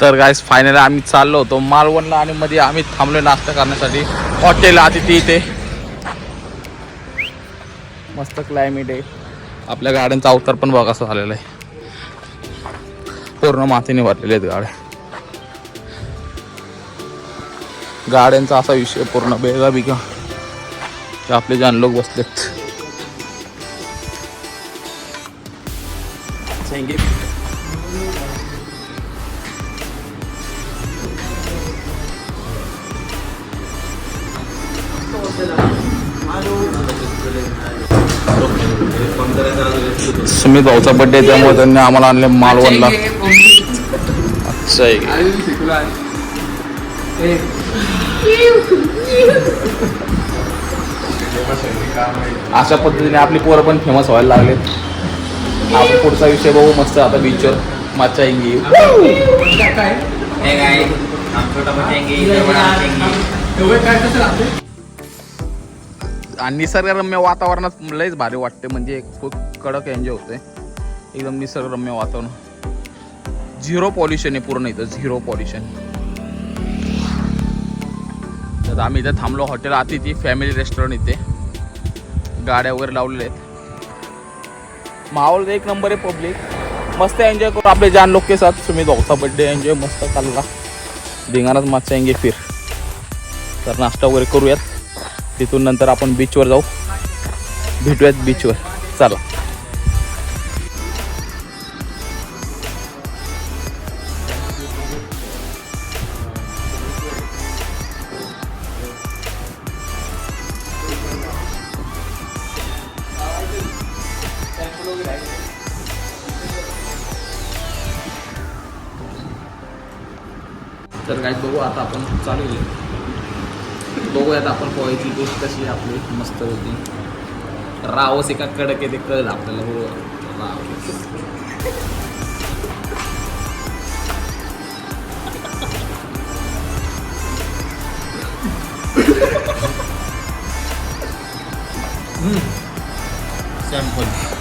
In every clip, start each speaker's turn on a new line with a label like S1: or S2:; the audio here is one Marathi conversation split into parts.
S1: तर गाईस फायनली आम्ही चाललो होतो मालवणला आणि मध्ये आम्ही थांबलो नाश्ता करण्यासाठी. हॉटेल अतिथी इथे. मस्त क्लायमेट आहे. आपल्या गाड्यांचा अवतार पण बघा असं झालेला आहे. पूर्ण मातीने भरलेले आहेत गाड्या. गाड्यांचा असा विषय पूर्ण बेगा बिगा आपले जाण लोक बसलेत. सुमित भाऊचा बर्थडे त्यामुळे त्यांनी आम्हाला आणले मालवणला. अच्छा आहे. अशा पद्धतीने आपली पोरं पण फेमस व्हायला लागलेत आपण पुढचा विषय बघू मस्त आता बीचवर मच्छा येईल. आणि निसर्गरम्य वातावरणात लयच भारी वाटते म्हणजे खूप कडक एन्जॉय होते एकदम निसर्गरम्य वातावरण. झिरो पॉल्युशन आहे पूर्ण इथं झिरो पॉल्युशन. तर आम्ही इथं थांबलो हॉटेल अतिथी फॅमिली रेस्टॉरंट इथे. गाड्या वगैरे लावलेल्या आहेत. माहोल एक नंबर आहे पब्लिक. मस्त एन्जॉय करू आपले जान लोक के साथ तुम्ही भाऊचा बड्डे एन्जॉय मस्त चालला. धिंगाणाच मस्त एंगे फिर. तर नाश्ता वगैरे करूयात. तिथून नंतर आपण बीचवर जाऊ. भेटूयात बीचवर चला. तर काय बघू आता आपण चालू बघूयात आपण पोहायची टेस्ट कशी आपली. मस्त होती. रावस एका कडक आहे ते कळलं आपल्याला हो. राव सॅम्पल.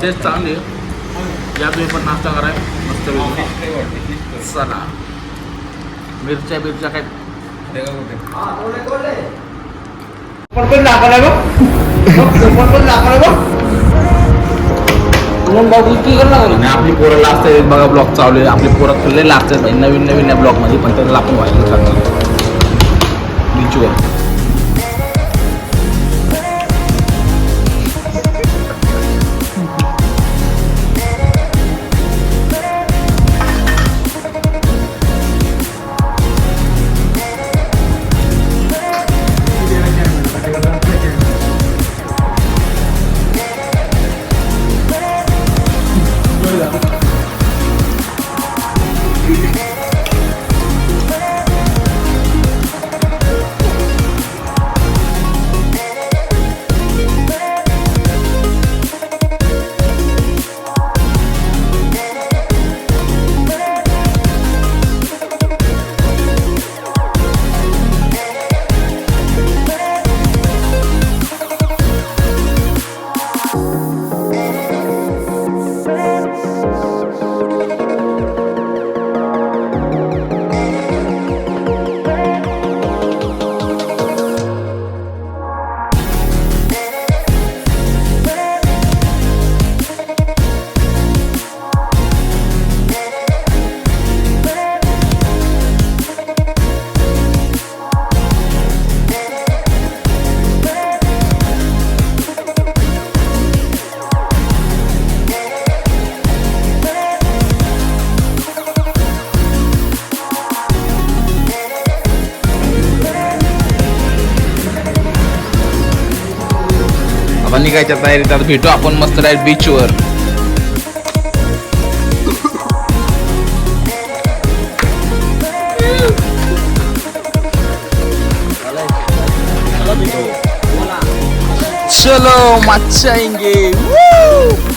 S1: टेस्ट चांगली या। तुम्ही पण नाश्ता कराय मस्त चला मिरच्या बिरच्या काय आणि आपली पोरं लास्ट बघा ब्लॉक चालू आहे. आपली पोरं खाल्ले लास्ट नवीन नवीन या ब्लॉकमध्ये पण त्याला आपण व्हायला खातो बीचवर आता निघायच्या तयारीत आता भेटू आपण मस्त डायरेक्ट बीचवर चलो मच्छा येंगे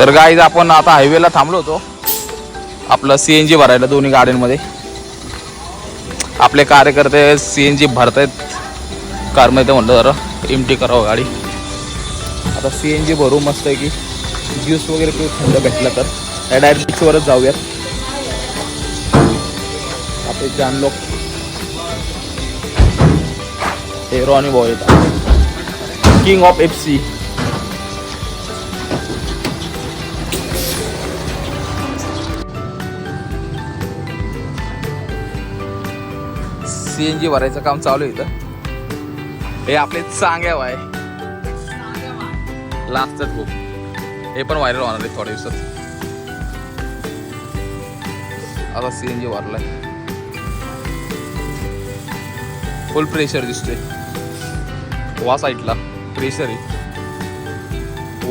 S1: तर गाईज आपण आता हायवेला थांबलो होतो. आपलं जी भरायला दोन्ही गाड्यांमध्ये. आपले कार्यकर्ते सी एन जी भरतायत. कारमध्ये म्हणलं जरा एम टी करावं गाडी. आता सी एन जी भरू मस्त आहे की ज्यूस वगैरे काही थंड भेटला तर. या डायरेक्ट बीचवरच जाऊयात. आपले जान लोक हे Ronnie Boy king of F C C N G भरायचं काम चालू आहे इथं. हे आपले चांग्या आहे लास्टच खूप हे पण व्हायरल होणार आहे थोड्या दिवसात. आता सीएनजी भरलाय. फुल प्रेशर दिसतोय. वा साईडला प्रेशर आहे.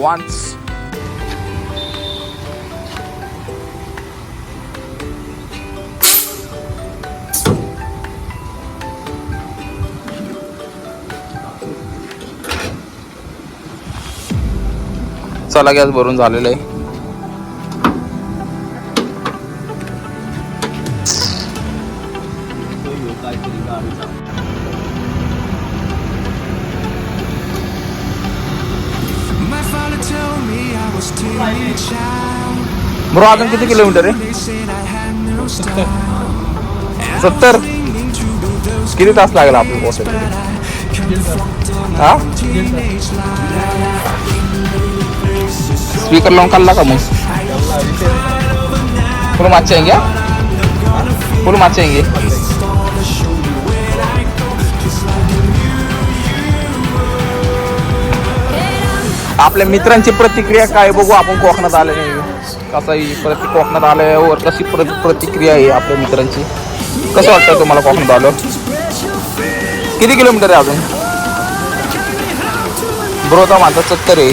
S1: वान्स चला गॅस भरून झालेला आहे. ब्रो अजून किती किलोमीटर आहे? सत्तर? किती तास लागेल आपण पोहोचायला? हा? स्पीकर लावून खाल्ला का मग फुल मागच्या फुल मागच्या आपल्या मित्रांची प्रतिक्रिया काय बघू आपण कोकणात आले नाही कसाही प्रति कोकणात आल्यावर कशी प्र प्रतिक्रिया आहे आपल्या मित्रांची? कसं वाटतं तुम्हाला कोकणात आलं? किती किलोमीटर आहे अजून? ब्रोता माझा सत्तर आहे.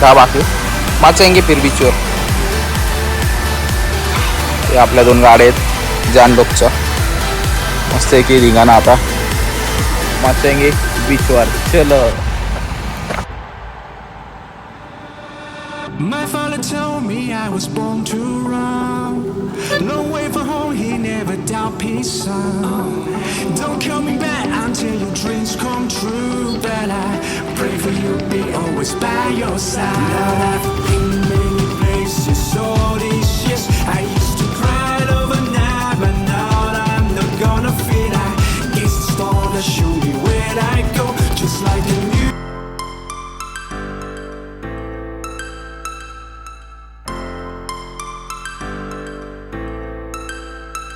S1: दहा बाकी मागच्या येंगे फिर बीचवर हे आपल्या दोन गाड्या आहेत जानडोकच्या मस्त आहे की रिंगाणा आता. येंगे बीचवर चल.
S2: My father told me I was born to run. No way for home, he never doubt peace, son. Don't call me back until your dreams come true. But I pray for you, be always by your side. Now I've been many places all these years. I